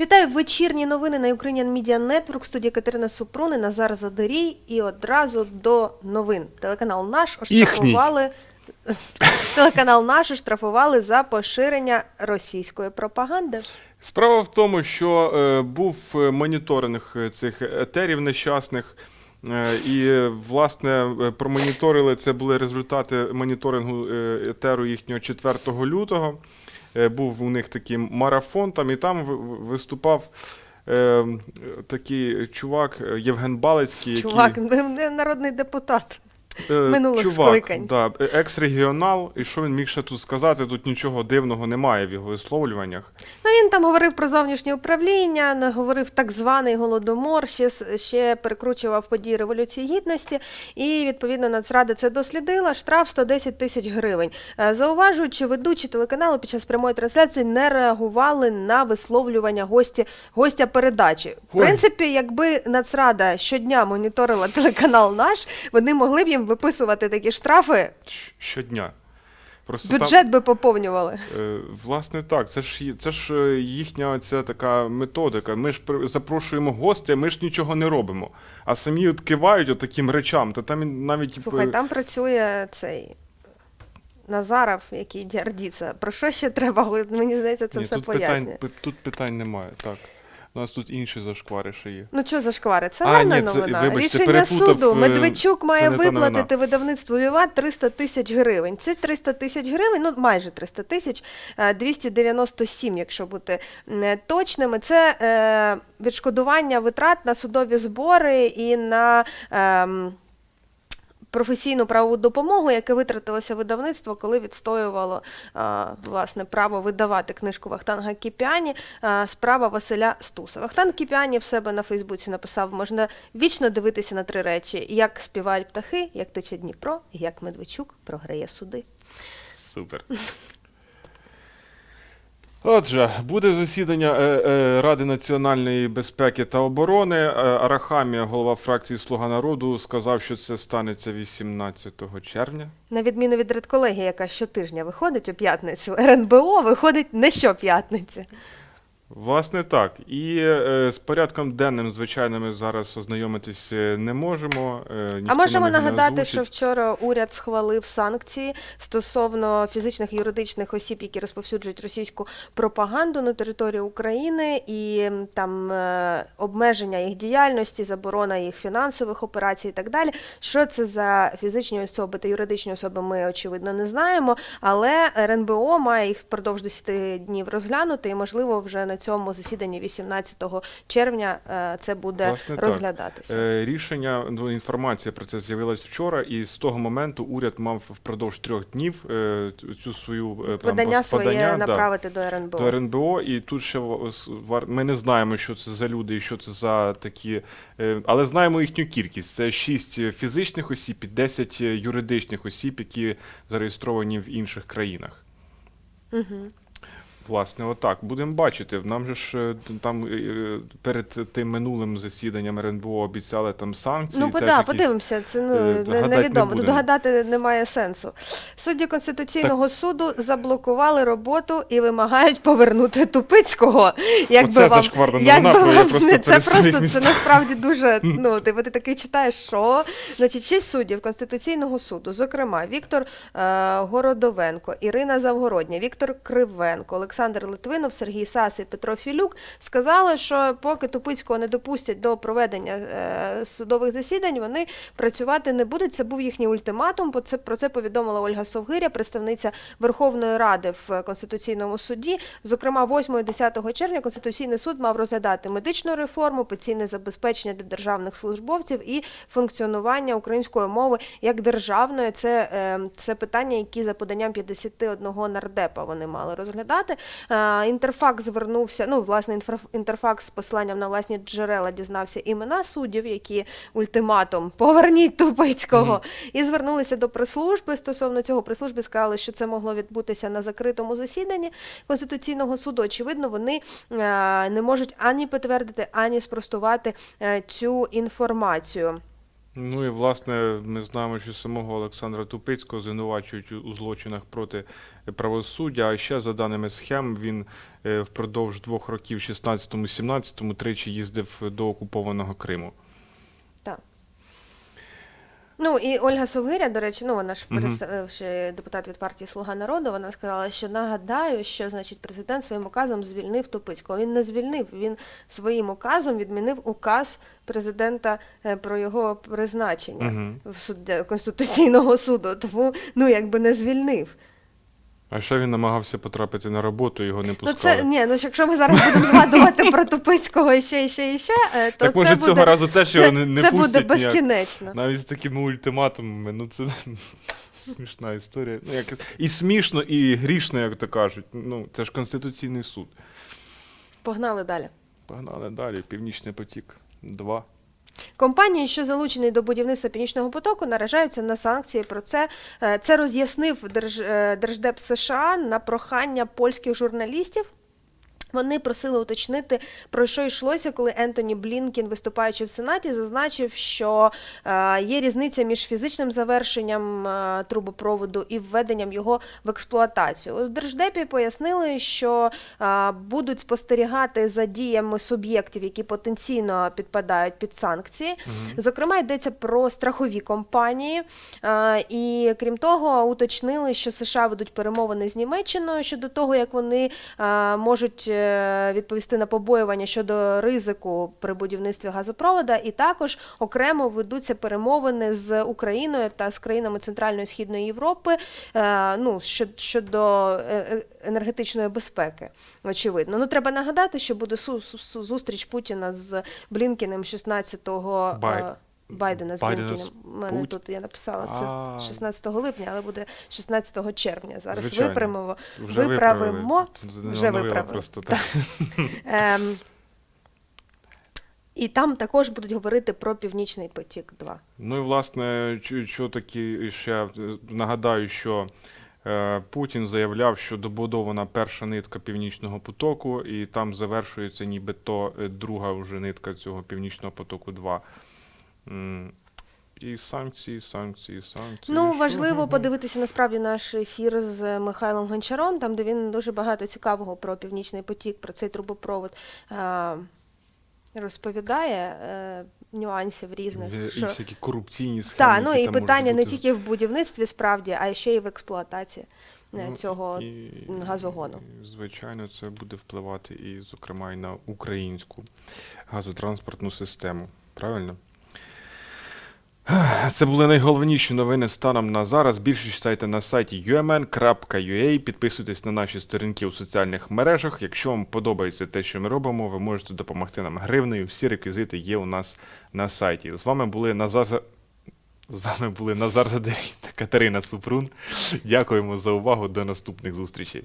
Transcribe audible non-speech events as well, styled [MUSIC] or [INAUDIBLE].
Вітаю вечірні новини на Ukrainian Media Network. В студії Катерина Супрун і Назар Задерій. І одразу до новин. Телеканал наш оштрафували. Телеканал наш оштрафували за поширення російської пропаганди. Справа в тому, що е, був е, моніторинг е, цих етерів нещасних. е, І, власне, промоніторили це були результати моніторингу етеру їхнього 4 лютого. Е, Був у них такий марафон там, і там виступав е, такий чувак е, Євген Балицький, Чувак, який народний депутат. Е, минулих Чувак, скликань. да, екс-регіонал, і що він міг ще тут сказати? Тут нічого дивного немає в його висловлюваннях. Ну, він там говорив про зовнішнє управління, говорив так званий голодомор, ще, ще перекручував події Революції Гідності, і відповідно Нацрада це дослідила. Штраф 110 тисяч гривень. Е, Зауважують, що ведучі телеканалу під час прямої трансляції не реагували на висловлювання гості, гостя передачі. В принципі, якби Нацрада щодня моніторила телеканал наш, вони могли б їм виписувати такі штрафи, Щодня. Просто там- бюджет би поповнювали. Е, Власне, так, це ж це ж е, їхня ця така методика. Ми ж запрошуємо гостя, ми ж нічого не робимо. А самі от кивають от таким речам, то там навіть Слухай, е, там працює цей Назаров, який дярдіться. Про що ще треба? Мені здається, це ні, все тут пояснює. питань, тут питань немає. Так. У нас тут інші зашквари ще є. Ну що зашквари? Це А, гарна ні, це- новина. вибачте, Рішення переплутав, суду. е, Медведчук має це не та новина. виплатити видавництву Віват 300 тисяч гривень. Це 300 тисяч гривень, ну майже 300 тисяч, е, 297, якщо бути точними. Це е, відшкодування витрат на судові збори і на. ем, професійну правову допомогу, яке витратилося видавництво, коли відстоювало власне право видавати книжку Вахтанга Кіпіані. Справа Василя Стуса. Вахтан Кіпіані в себе на Фейсбуці написав: можна вічно дивитися на три речі: як співають птахи, як тече Дніпро, як Медведчук програє суди. Супер. [LAUGHS] Отже, буде засідання е, е, Ради національної безпеки та оборони. Е, Арахамія, голова фракції Слуга народу, сказав, що це станеться 18 червня. На відміну від редколегії, яка щотижня виходить у п'ятницю, РНБО виходить не щоп'ятниці. Власне, так. І е, з порядком денним, звичайно, ми зараз ознайомитись е, не можемо. Е, ніхто А можемо нам не нагадати, що вчора уряд схвалив санкції стосовно фізичних і юридичних осіб, які розповсюджують російську пропаганду на території України, і м, там е, обмеження їх діяльності, заборона їх фінансових операцій і так далі. Що це за фізичні особи та юридичні особи, ми очевидно не знаємо. Але РНБО має їх впродовж 10 днів розглянути, і можливо вже на цьому засіданні 18 червня е, це буде Власне, розглядатися. Е, Рішення, ну, інформація про це з'явилась вчора, і з того моменту уряд мав впродовж трьох днів е, цю- свою там, Подання своє подання, да, направити до РНБО. до РНБО, і тут ще ми не знаємо, що це за люди і що це за такі, але знаємо їхню кількість. Це 6 фізичних осіб і 10 юридичних осіб, які зареєстровані в інших країнах. Угу. Власне, отак. Будемо бачити. Нам же ж е, там е, перед тим минулим засіданням РНБО обіцяли там санкції. Ну, теж да, якісь- подивимося, це ну, е, не- невідомо. Тут гадати немає сенсу. Судді Конституційного суду заблокували роботу і вимагають повернути Тупицького. Як Оце вам, зашкварна як новина, би про я вам просто не- це просто це насправді дуже. [LAUGHS] Ну, ти, ти такий читаєш, що значить, шість суддів Конституційного суду, зокрема, Віктор е, Городовенко, Ірина Завгородня, Віктор Кривенко, Олександр Литвинов, Сергій Сас і Петро Філюк сказали, що поки Тупицького не допустять до проведення е, судових засідань, вони працювати не будуть. Це був їхній ультиматум. Про це повідомила Ольга Совгиря, представниця Верховної Ради в Конституційному суді. Зокрема, 8 і 10 червня Конституційний суд мав розглядати медичну реформу, пенсійне забезпечення для державних службовців і функціонування української мови як державної. Це, е, це питання, які за поданням 51 нардепа вони мали розглядати. Е, Інтерфакс звернувся. Ну, власне, інтерфакс з посиланням на власні джерела дізнався імена суддів, які ультиматум поверніть Тупицького. І звернулися до прес-служби. Стосовно цього прес-служби сказали, що це могло відбутися на закритому засіданні Конституційного суду. Очевидно, вони е, не можуть ані підтвердити, ані спростувати е, цю інформацію. Ну і власне ми знаємо, що самого Олександра Тупицького звинувачують у- злочинах проти правосуддя. А ще за даними схем, він е, впродовж двох років, 16-17, тричі їздив до окупованого Криму. Так. Ну і Ольга Совгиря, до речі, ну вона ж Мгм. представивши депутат від партії Слуга народу, вона сказала, що нагадаю, що значить президент своїм указом звільнив Тупицького. Він не звільнив, він своїм указом відмінив указ президента е, про його призначення Мгм. в суд Конституційного суду. Тому ну якби не звільнив. А ще він намагався потрапити на роботу, його не Ну пускали. це ні, ну якщо ми зараз будемо згадувати про Тупицького і ще, і ще, і ще, е, то так це може буде, цього разу теж його не, не це пустять буде ніяк. безкінечно. Навіть з такими ультиматумами. Ну це [LAUGHS] смішна історія. Ну, як... І смішно, і грішно, як то кажуть. Ну, це ж Конституційний суд. Погнали далі. Погнали далі. Північний потік 2. Компанії, що залучені до будівництва північного потоку, наражаються на санкції. Про це е, це роз'яснив Держ, е, Держдеп США на прохання польських журналістів. Вони просили уточнити, про що йшлося, коли Ентоні Блінкін, виступаючи в Сенаті, зазначив, що е, є різниця між фізичним завершенням е, трубопроводу і введенням його в експлуатацію. У Держдепі пояснили, що е, будуть спостерігати за діями суб'єктів, які потенційно підпадають під санкції. Зокрема, йдеться про страхові компанії. І крім того, уточнили, що США ведуть перемовини з Німеччиною щодо того, як вони можуть відповісти на побоювання щодо ризику при будівництві газопровода, і також окремо ведуться перемовини з Україною та з країнами Центральної і Східної Європи е, ну, щодо, е, е, енергетичної безпеки. Очевидно. Ну треба нагадати, що буде зустріч Путіна з Блінкіним 16-го. Бай- е, Байдена з Байдена з У мене Пут- тут я написала А. це 16 липня, але буде 16 червня. Зараз Звичайно. виправимо. Вже Виправимо. Вже Оновила виправили. Просто, так. Ем, і там також будуть говорити про Північний потік 2. Ну і власне, що, що таки ще е, нагадаю, що е, Путін заявляв, що добудована перша нитка північного потоку, і там завершується нібито е, друга вже нитка цього північного потоку 2. І санкції, санкції, санкції. Ну, важливо подивитися насправді наш ефір з Михайлом Гончаром, там, де він дуже багато цікавого про Північний потік, про цей трубопровод розповідає е, нюансів різних. В- І що- всякі корупційні схеми. Так, ну і питання не бути з- тільки в будівництві справді, а ще й в експлуатації е, Ну, цього і- газогону. і, Звичайно, це буде впливати і, зокрема, і на українську газотранспортну систему. Правильно? Це були найголовніші новини станом на зараз. Більше читайте на сайті umn.ua, підписуйтесь на наші сторінки у соціальних мережах. Якщо вам подобається те, що ми робимо, ви можете допомогти нам гривнею. Всі реквізити є у нас на сайті. З вами були Назар За- з вами були Назар Задарій та Катерина Супрун. Дякуємо за увагу. До наступних зустрічей.